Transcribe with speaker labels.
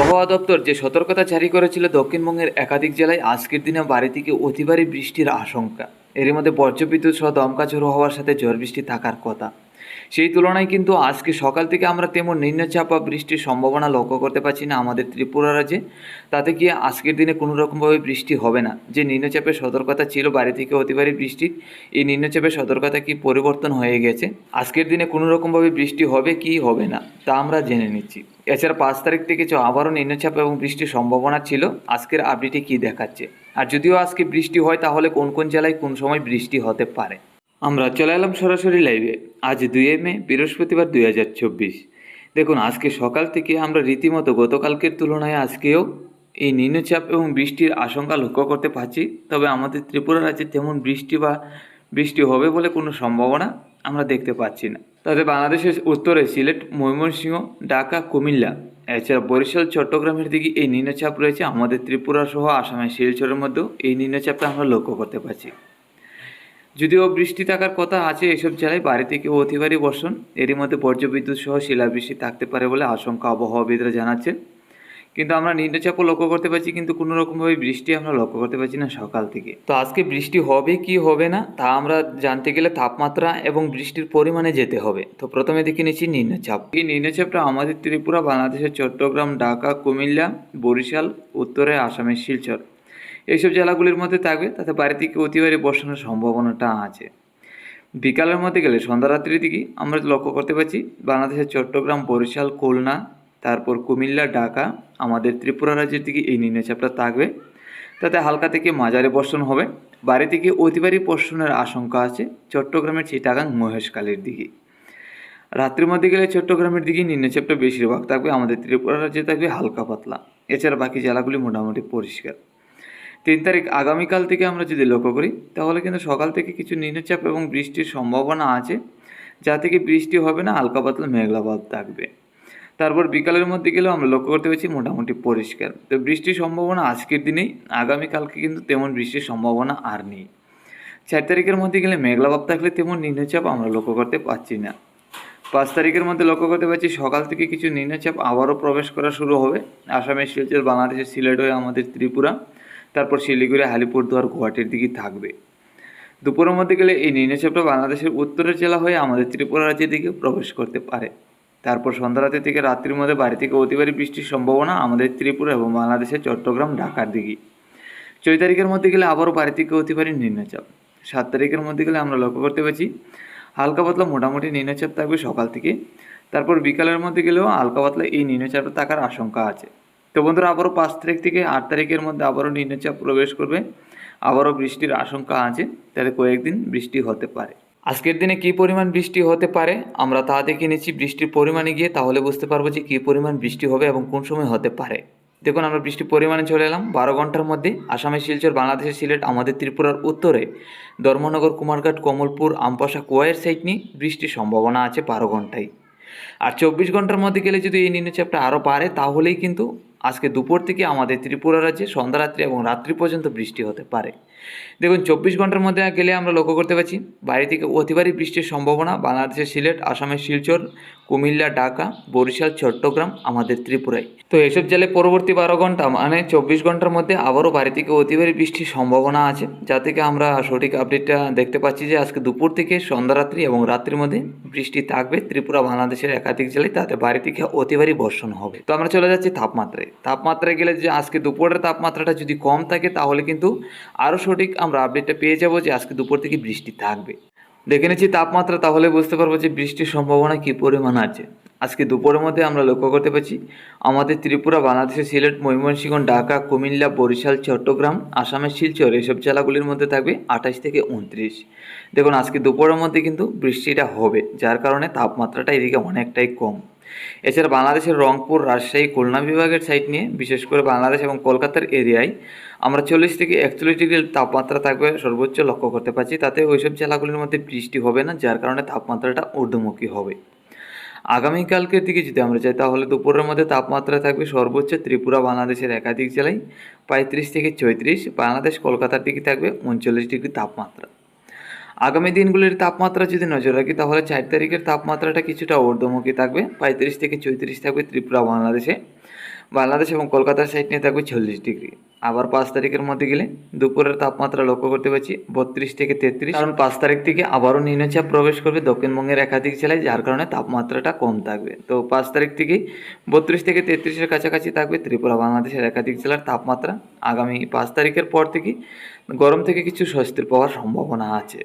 Speaker 1: আবহাওয়া দপ্তর যে সতর্কতা জারি করেছিল দক্ষিণবঙ্গের একাধিক জেলায়, আজকের দিনে বাড়ি থেকে অতিবারী বৃষ্টির আশঙ্কা। এর মধ্যে বজ্রবিদ্যুৎ সহ দমকা ঝোড়ো হওয়ার সাথে ঝড় বৃষ্টি থাকার কথা। সেই তুলনায় কিন্তু আজকে সকাল থেকে আমরা তেমন নিম্নচাপ বা বৃষ্টির সম্ভাবনা লক্ষ্য করতে পারছি না আমাদের ত্রিপুরা রাজ্যে। তাতে কি আজকের দিনে কোনো রকমভাবে বৃষ্টি হবে না? যে নিম্নচাপের সতর্কতা ছিল, বাড়ি থেকে অতি ভারী বৃষ্টির এই নিম্নচাপের সতর্কতা কি পরিবর্তন হয়ে গেছে? আজকের দিনে কোনো রকমভাবে বৃষ্টি হবে কি হবে না, তা আমরা জেনে নিচ্ছি। এছাড়া পাঁচ তারিখ থেকে আবারও নিম্নচাপ এবং বৃষ্টির সম্ভাবনা ছিল, আজকের আপডেটে কি দেখাচ্ছে? আর যদিও আজকে বৃষ্টি হয়, তাহলে কোন কোন জেলায় কোন সময় বৃষ্টি হতে পারে? আমরা চলে এলাম সরাসরি লাইভে আজ দুই মে, বৃহস্পতিবার দুই হাজার চব্বিশ। দেখুন, আজকে সকাল থেকে আমরা রীতিমতো গতকালকের তুলনায় আজকেও এই নিম্নচাপ এবং বৃষ্টির আশঙ্কা লক্ষ্য করতে পারছি। তবে আমাদের ত্রিপুরা রাজ্যে তেমন বৃষ্টি বা বৃষ্টি হবে বলে কোনো সম্ভাবনা আমরা দেখতে পাচ্ছি না। তাতে বাংলাদেশের উত্তরে সিলেট, ময়মনসিংহ, ঢাকা, কুমিল্লা, এছাড়া বরিশাল, চট্টগ্রামের দিকে এই নিম্নচাপ রয়েছে। আমাদের ত্রিপুরা সহ আসামের শিলচরের মধ্যেও এই নিম্নচাপটা আমরা লক্ষ্য করতে পারছি। যদিও বৃষ্টি থাকার কথা আছে, এসব জেলায় বাড়ি থেকে অতিবারী বর্ষণ এরই মধ্যে বজ্রবিদ্যুৎ সহ শিলাবৃষ্টি থাকতে পারে বলে আশঙ্কা আবহাওয়াবিদরা জানাচ্ছেন। কিন্তু আমরা নিম্নচাপও লক্ষ্য করতে পারছি, কিন্তু কোনো রকমভাবে বৃষ্টি আমরা লক্ষ্য করতে পারছি না সকাল থেকে। তো আজকে বৃষ্টি হবে কি হবে না, তা আমরা জানতে গেলে তাপমাত্রা এবং বৃষ্টির পরিমাণে যেতে হবে। তো প্রথমে দেখে নিচ্ছি নিম্নচাপ। এই নিম্নচাপটা আমাদের ত্রিপুরা, বাংলাদেশের চট্টগ্রাম, ঢাকা, কুমিল্লা, বরিশাল, উত্তরে আসামের শিলচর। এইসব জেলাগুলির মধ্যে থাকবে, তাতে বাড়ি থেকে অতিবারে বর্ষণের সম্ভাবনাটা আছে। বিকালের মধ্যে গেলে সন্ধ্যা রাত্রির দিকে আমরা লক্ষ্য করতে পারছি, বাংলাদেশের চট্টগ্রাম, বরিশাল, খুলনা, তারপর কুমিল্লা, ঢাকা, আমাদের ত্রিপুরা রাজ্যের দিকে এই নিম্নচাপটা থাকবে। তাতে হালকা থেকে মাঝারি বর্ষণ হবে, বাড়ি থেকে অতিবারী বর্ষণের আশঙ্কা আছে চট্টগ্রামের চিটাগাং মহেশকালীর দিকে। রাত্রির মধ্যে গেলে চট্টগ্রামের দিকে নিম্নচাপটা বেশিরভাগ থাকবে, আমাদের ত্রিপুরা রাজ্যে থাকবে হালকা পাতলা। এছাড়া বাকি জেলাগুলি মোটামুটি পরিষ্কার। তিন তারিখ আগামীকাল থেকে আমরা যদি লক্ষ্য করি, তাহলে কিন্তু সকাল থেকে কিছু নিম্নচাপ এবং বৃষ্টির সম্ভাবনা আছে, যা থেকে বৃষ্টি হবে না, হালকা পাতলা মেঘলা ভাব থাকবে। তারপর বিকালের মধ্যে গেলেও আমরা লক্ষ্য করতে পারছি মোটামুটি পরিষ্কার। তো বৃষ্টির সম্ভাবনা আজকের দিনেই, আগামীকালকে কিন্তু তেমন বৃষ্টির সম্ভাবনা আর নেই। চার তারিখের মধ্যে গেলে মেঘলা ভাব থাকলে তেমন নিম্নচাপ আমরা লক্ষ্য করতে পারছি না। পাঁচ তারিখের মধ্যে লক্ষ্য করতে পারছি সকাল থেকে কিছু নিম্নচাপ আবারও প্রবেশ করা শুরু হবে। আসামের শিলচর, বাংলাদেশের সিলেট হয়ে আমাদের ত্রিপুরা। তারপর শিলিগুড়ি আলিপুরদুয়ার গুয়াহাটির দিকে থাকবে। দুপুরের মধ্যে গেলে এই নিম্নচাপটা বাংলাদেশের উত্তরের জেলা হয়ে আমাদের ত্রিপুরা রাজ্যের দিকে প্রবেশ করতে পারে। তারপর সন্ধ্যা রাতের থেকে রাত্রির মধ্যে বাড়ি থেকে অতিবারী বৃষ্টির সম্ভাবনা আমাদের ত্রিপুরা এবং বাংলাদেশের চট্টগ্রাম, ঢাকার দিকে। ছয় তারিখের মধ্যে গেলে আবারও বাড়ি থেকে অতিবারী নিম্নচাপ সাত তারিখের মধ্যে গেলে আমরা লক্ষ্য করতে পারছি, হালকা পাতলা মোটামুটি নিম্নচাপ থাকবে সকাল থেকে। তারপর বিকালের মধ্যে গেলেও হালকা পাতলা এই নিম্নচাপটা থাকার আশঙ্কা আছে। তো বন্ধুরা, আবারও পাঁচ তারিখ থেকে আট তারিখের মধ্যে আবারও নিম্নচাপ প্রবেশ করবে। আবারও বৃষ্টির আশঙ্কা আছে, তাহলে কয়েকদিন বৃষ্টি হতে পারে। আজকের দিনে কী পরিমাণ বৃষ্টি হতে পারে, আমরা তা দেখে নিচ্ছি বৃষ্টির পরিমাণে গিয়ে, তাহলে বুঝতে পারব যে কী পরিমাণ বৃষ্টি হবে এবং কোন সময় হতে পারে। দেখুন, আমরা বৃষ্টির পরিমাণে চলে এলাম। বারো ঘণ্টার মধ্যে আসামের শিলচর, বাংলাদেশের সিলেট, আমাদের ত্রিপুরার উত্তরে ধর্মনগর, কুমারঘাট, কমলপুর, আমপাশা কুয়াইয়ের সাইড নিয়ে বৃষ্টির সম্ভাবনা আছে বারো ঘন্টায়। আর চব্বিশ ঘণ্টার মধ্যে গেলে যদি এই নিম্নচাপটা আরও বাড়ে, তাহলেই কিন্তু আজকে দুপুর থেকে আমাদের ত্রিপুরা রাজ্যে সন্ধ্যা রাত্রি এবং রাত্রি পর্যন্ত বৃষ্টি হতে পারে। দেখুন, চব্বিশ ঘণ্টার মধ্যে গেলে আমরা লক্ষ্য করতে পারছি, বাইরে থেকে অতিবারী বৃষ্টির সম্ভাবনা বাংলাদেশের সিলেট, আসামের শিলচর, কুমিল্লা, ঢাকা, বরিশাল, চট্টগ্রাম, আমাদের ত্রিপুরায়। তো এসব জেলায় পরবর্তী বারো ঘণ্টা মানে চব্বিশ ঘণ্টার মধ্যে আবারও বাড়ি থেকে অতিবারী বৃষ্টির সম্ভাবনা আছে, যা থেকে আমরা সঠিক আপডেটটা দেখতে পাচ্ছি যে আজকে দুপুর থেকে সন্ধ্যা রাত্রি এবং রাত্রির মধ্যে বৃষ্টি থাকবে। ত্রিপুরা, বাংলাদেশের একাধিক জেলায় তাতে বাড়ি থেকে অতিবারী বর্ষণ হবে। তো আমরা চলে যাচ্ছি তাপমাত্রায়। তাপমাত্রায় গেলে যে আজকে দুপুরের তাপমাত্রাটা যদি কম থাকে, তাহলে কিন্তু আরও সঠিক আমরা আপডেটটা পেয়ে যাব যে আজকে দুপুর থেকে বৃষ্টি থাকবে। দেখে নিচ্ছি তাপমাত্রা, তাহলে বুঝতে পারব যে বৃষ্টির সম্ভাবনা কী পরিমাণ আছে। আজকে দুপুরের মধ্যে আমরা লক্ষ্য করতে পারছি, আমাদের ত্রিপুরা, বাংলাদেশের সিলেট, ময়মনসিংহ, ঢাকা, কুমিল্লা, বরিশাল, চট্টগ্রাম, আসামের শিলচর এসব জেলাগুলির মধ্যে থাকবে আঠাশ থেকে উনত্রিশ। দেখুন, আজকে দুপুরের মধ্যে কিন্তু বৃষ্টিটা হবে, যার কারণে তাপমাত্রাটা এদিকে অনেকটাই কম। এছাড়া বাংলাদেশের রংপুর, রাজশাহী, খুলনা বিভাগের সাইড নিয়ে, বিশেষ করে বাংলাদেশ এবং কলকাতার এরিয়ায় আমরা চল্লিশ থেকে একচল্লিশ ডিগ্রি তাপমাত্রা থাকবে সর্বোচ্চ লক্ষ্য করতে পারছি। তাতে ওইসব জেলাগুলির মধ্যে বৃষ্টি হবে না, যার কারণে তাপমাত্রাটা ঊর্ধ্বমুখী হবে। আগামীকালকের দিকে যদি আমরা যাই, তাহলে দুপুরের মধ্যে তাপমাত্রা থাকবে সর্বোচ্চ ত্রিপুরা বাংলাদেশের একাধিক জেলায়, পঁয়ত্রিশ থেকে চৌত্রিশ বাংলাদেশ, কলকাতার দিকে থাকবে উনচল্লিশ ডিগ্রি তাপমাত্রা। আগামী দিনগুলির তাপমাত্রা যদি নজর রাখি, তাহলে চার তারিখের তাপমাত্রাটা কিছুটা ঊর্ধ্বমুখী থাকবে। পঁয়ত্রিশ থেকে চৌত্রিশ থাকবে ত্রিপুরা, বাংলাদেশে। বাংলাদেশ এবং কলকাতার সাইড নিয়ে থাকবে চল্লিশ ডিগ্রি। আবার পাঁচ তারিখের মধ্যে গেলে দুপুরের তাপমাত্রা লক্ষ্য করতে পারছি বত্রিশ থেকে তেত্রিশ। কারণ পাঁচ তারিখ থেকে আবারও নিম্নচাপ প্রবেশ করবে দক্ষিণবঙ্গের একাধিক জেলায়, যার কারণে তাপমাত্রাটা কম থাকবে। তো পাঁচ তারিখ থেকেই বত্রিশ থেকে তেত্রিশের কাছাকাছি থাকবে ত্রিপুরা, বাংলাদেশের একাধিক জেলার তাপমাত্রা। আগামী পাঁচ তারিখের পর থেকে গরম থেকে কিছু স্বস্তির পাওয়ার সম্ভাবনা আছে।